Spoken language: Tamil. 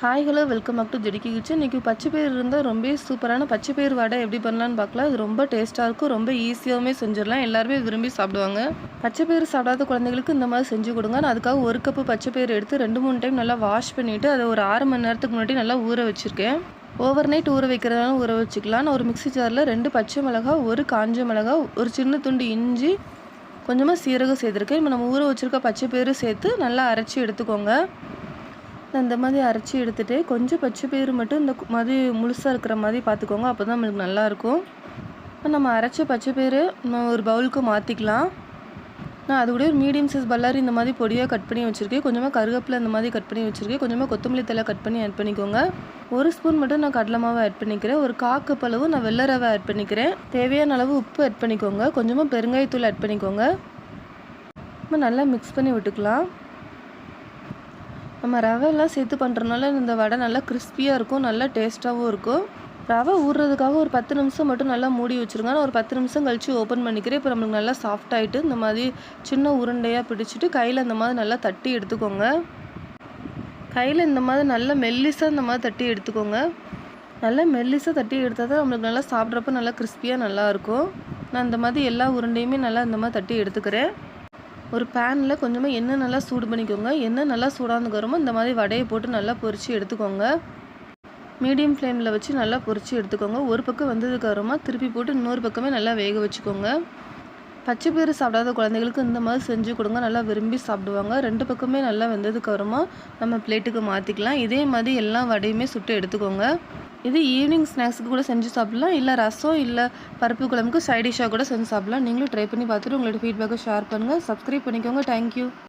Hi hello welcome back to ஜெடிக்கி kitchen இன்றைக்கி பச்சை பயிர் இருந்தால் ரொம்ப சூப்பரான பச்சை பயிர் வடை எப்படி பண்ணலான்னு பார்க்கலாம். அது ரொம்ப டேஸ்ட்டாக இருக்கும் ரொம்ப ஈஸியாகவுமே செஞ்சிடலாம். எல்லாருமே விரும்பி சாப்பிடுவாங்க. பச்சை பயிர் சாப்பிடாத குழந்தைங்களுக்கு இந்த மாதிரி செஞ்சு கொடுங்க. நான் அதுக்காக ஒரு கப்பு பச்சை பயிர் எடுத்து ரெண்டு மூணு டைம் நல்லா வாஷ் பண்ணிவிட்டு அதை ஒரு ஆறு மணி நேரத்துக்கு முன்னாடி நல்லா ஊற வச்சுருக்கேன். ஓவர் நைட் ஊற வைக்கிறதாலும் ஊற வச்சுக்கலாம். நான் ஒரு மிக்ஸி ஜாரில் ரெண்டு பச்சை மிளகா ஒரு காஞ்ச மிளகா ஒரு சின்ன துண்டு இஞ்சி கொஞ்சமாக சீரகம் சேர்த்துருக்கேன். இப்போ நம்ம ஊற வச்சுருக்க பச்சை பயிறு சேர்த்து நல்லா அரைச்சி எடுத்துக்கோங்க. இந்த மாதிரி அரைச்சி எடுத்துகிட்டு கொஞ்சம் பச்சை பயிறு மட்டும் இந்த மாதிரி முழுசாக இருக்கிற மாதிரி பார்த்துக்கோங்க அப்போ தான் நம்மளுக்கு நல்லாயிருக்கும் இப்போ நம்ம அரைச்ச பச்சை பயிறு நம்ம ஒரு பவுலுக்கு மாற்றிக்கலாம் நான் அது கூட ஒரு மீடியம் சைஸ் பல்லாரி இந்த மாதிரி பொடியாக கட் பண்ணி வச்சுருக்கேன். கொஞ்சமாக கருவேப்பிலை இந்த மாதிரி கட் பண்ணி வச்சுருக்கேன். கொஞ்சமாக கொத்தமல்லி தலை கட் பண்ணி ஆட் பண்ணிக்கோங்க. ஒரு ஸ்பூன் மட்டும் நான் கடலை மாவு ஆட் பண்ணிக்கிறேன். ஒரு காக்கு அளவு நான் வெள்ளை ரவை ஆட் பண்ணிக்கிறேன். தேவையான அளவு உப்பு ஆட் பண்ணிக்கோங்க. கொஞ்சமாக பெருங்காயத்தூள் ஆட் பண்ணிக்கோங்க. நம்ம நல்லா மிக்ஸ் பண்ணி விட்டுக்கலாம். நம்ம ரவை எல்லாம் சேர்த்து பண்ணுறதுனால இந்த வடை நல்லா கிறிஸ்பியாக இருக்கும் நல்லா டேஸ்ட்டாகவும் இருக்கும். ரவை ஊறுறதுக்காக ஒரு பத்து நிமிஷம் மட்டும் நல்லா மூடி வச்சுருங்க. நான் ஒரு பத்து நிமிஷம் கழித்து ஓப்பன் பண்ணிக்கிறேன். இப்போ நம்மளுக்கு நல்லா சாஃப்ட் ஆகிட்டு இந்த மாதிரி சின்ன உருண்டையாக பிடிச்சிட்டு கையில் இந்த மாதிரி நல்லா தட்டி எடுத்துக்கோங்க. கையில் இந்த மாதிரி நல்லா மெல்லிசாக இந்த மாதிரி தட்டி எடுத்துக்கோங்க. நல்லா மெல்லிசாக தட்டி எடுத்தால் தான் நம்மளுக்கு நல்லா சாப்பிட்றப்ப நல்லா கிறிஸ்பியாக நல்லாயிருக்கும் நான் இந்த மாதிரி எல்லா உருண்டையுமே நல்லா இந்த மாதிரி தட்டி எடுத்துக்கிறேன். ஒரு பேனில் கொஞ்சமாக எண்ணெய் நல்லா சூடு பண்ணிக்கோங்க. எண்ணெய் நல்லா சூடானதுக்கு வருமோ இந்த மாதிரி வடையை போட்டு நல்லா பொரித்து எடுத்துக்கோங்க. மீடியம் ஃப்ளேமில் வச்சு நல்லா பொரித்து எடுத்துக்கோங்க. ஒரு பக்கம் வந்ததுக்கு அப்புறமா திருப்பி போட்டு இன்னொரு பக்கமே நல்லா வேக வச்சுக்கோங்க. பச்சை பயிறு சாப்பிடாத குழந்தைகளுக்கு இந்த மாதிரி செஞ்சு கொடுங்க. நல்லா விரும்பி சாப்பிடுவாங்க. ரெண்டு பக்கமே நல்லா வெந்ததுக்கு அப்புறமா நம்ம பிளேட்டுக்கு மாற்றிக்கலாம் இதே மாதிரி எல்லா வடையுமே சுட்டு எடுத்துக்கோங்க. இது ஈவினிங் ஸ்நாக்ஸுக்கு கூட செஞ்சு சாப்பிடலாம். இல்லை ரசம் இல்லை பருப்பு குழம்புக்கு சைடிஷாக கூட செஞ்சு சாப்பிடலாம். நீங்களும் ட்ரை பண்ணி பார்த்துட்டு உங்களோட ஃபீட்பேக்கை ஷேர் பண்ணுங்கள் சப்ஸ்கிரைப் பண்ணிக்கோங்க. தேங்க்யூ